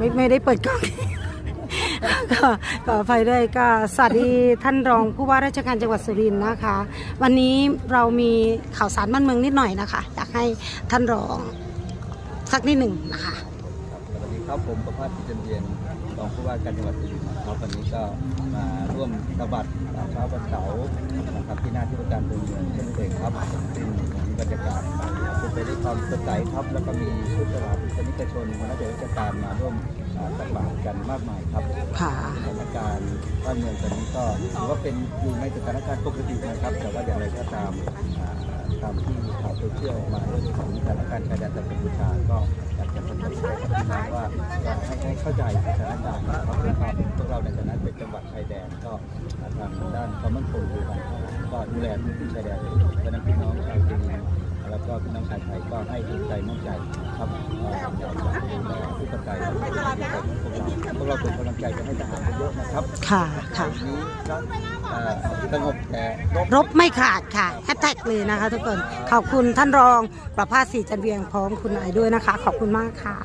ไม่ไม่ได้เปิดกล้อง ก็ขออภัยด้วยก็สวัสดีท่านรองผู้ว่าราชการจังหวัดสุรินทร์นะคะ วันนี้เรามีข่าวสารบ้านเมืองนิดหน่อยนะคะ อยากให้ท่านรองสักนิดหนึ่งนะคะ สวัสดีครับผมประภาสจิตจันเย็นรองผู้ว่าการจังหวัดสุรินทร์นะครับวันนี้ก็มาร่วมตบัดเช้าวันเสาร์นะครับที่หน้าที่ว่าการอำเภอเมืองเช่นเคยครับซึ่งมีบรรยากาศ ด้วยความสดใสครับ แล้วก็มีผู้สลาผู้สนิกชนคณะราชการมาร่วมอ่าตักบาตรกันมากมายครับค่ะสถานการณ์บ้านเมืองตอนนี้ก็ถือว่าเป็นอยู่ในสถานการณ์ปกตินะครับ แต่ว่าอย่างไรก็ตามอ่าตามที่ข่าวโซเชียลออกมาเรื่องของสถานการณ์ชายแดนกับกัมพูชาก็อยากจะประชาสัมพันธ์กับพี่น้องว่าอยากให้ให้เข้าใจสถานการณ์นะครับเรื่องความพวกเราในฐานะเป็นจังหวัดชายแดนก็ทางด้านความมั่นคงคือการทหารก็ดูแลพื้นที่ชายแดนเพราะฉะนั้นพี่น้องชาวจีนแล้วก็พี่ น้องชาไทยก็ให้ดูใจมั่นใจครับว่าเระดูแลผู้ประกันพวกเราพวกเราเป็นกำลังใจจะให้ทหารเยอะนะครับ ค่ะค่ะสงบแต่รบรบไม่ขาดค่ะแฮชแท็กเลยนะคะ ทุกคนขอบคุณท่านรองประภาสศรีจันเวียงพร้อมคุณนายด้วยนะคะ ขอบคุณมากค่ะ